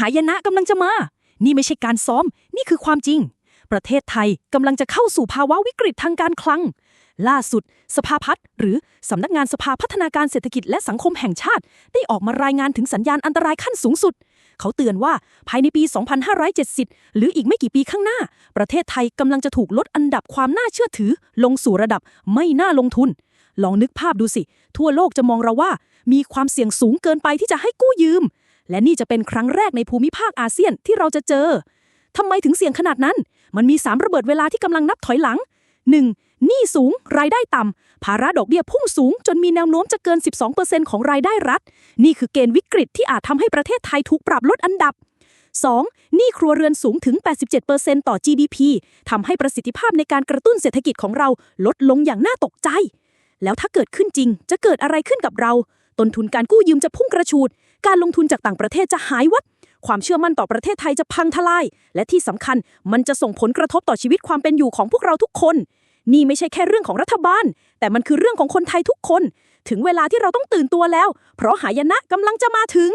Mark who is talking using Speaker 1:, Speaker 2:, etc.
Speaker 1: หายนะกำลังจะมา นี่ไม่ใช่การซ้อม นี่คือความจริง ประเทศไทยกำลังจะเข้าสู่ภาวะวิกฤตทางการคลัง ล่าสุด สภาพัฒน์หรือสำนักงานสภาพัฒนาการเศรษฐกิจและสังคมแห่งชาติ ได้ออกมารายงานถึงสัญญาณอันตรายขั้นสูงสุด เขาเตือนว่าภายในปี 2570 หรืออีกไม่กี่ปีข้างหน้า ประเทศไทยกำลังจะถูกลดอันดับความน่าเชื่อถือ ลงสู่ระดับไม่น่าลงทุนลองนึกภาพดูสิ ทั่วโลกจะมองเราว่า มีความเสี่ยงสูงเกินไปที่จะให้กู้ยืม และนี่จะเป็นครั้งแรกในภูมิภาคอาเซียนที่เราจะเจอทำไมถึงเสี่ยงขนาดนั้น มันมี 3 ระเบิดเวลาที่กำลังนับถอยหลัง 1. หนี้สูง รายได้ต่ำภาระดอกเบี้ยพุ่งสูง จนมีแนวโน้มจะเกิน 12%ของรายได้รัฐ นี่คือเกณฑ์วิกฤตที่อาจทำให้ประเทศไทยถูกปรับลดอันดับ 2. หนี้ครัวเรือนสูงถึง 87%ต่อ GDP ทำให้ประสิทธิภาพในการกระตุ้นเศรษฐกิจของเราลดลงอย่างน่าตกใจ แล้วถ้าเกิดขึ้นจริง จะเกิดอะไรขึ้นกับเรา ต้นทุนการกู้ยืมจะพุ่งกระฉูด การลงทุนจากต่างประเทศจะหายวับความเชื่อมั่นต่อประเทศไทยจะพังทลาย และที่สำคัญมันจะส่งผลกระทบต่อชีวิตความเป็นอยู่ของพวกเราทุกคน นี่ไม่ใช่แค่เรื่องของรัฐบาล แต่มันคือเรื่องของคนไทยทุกคน ถึงเวลาที่เราต้องตื่นตัวแล้ว เพราะหายนะกำลังจะมาถึง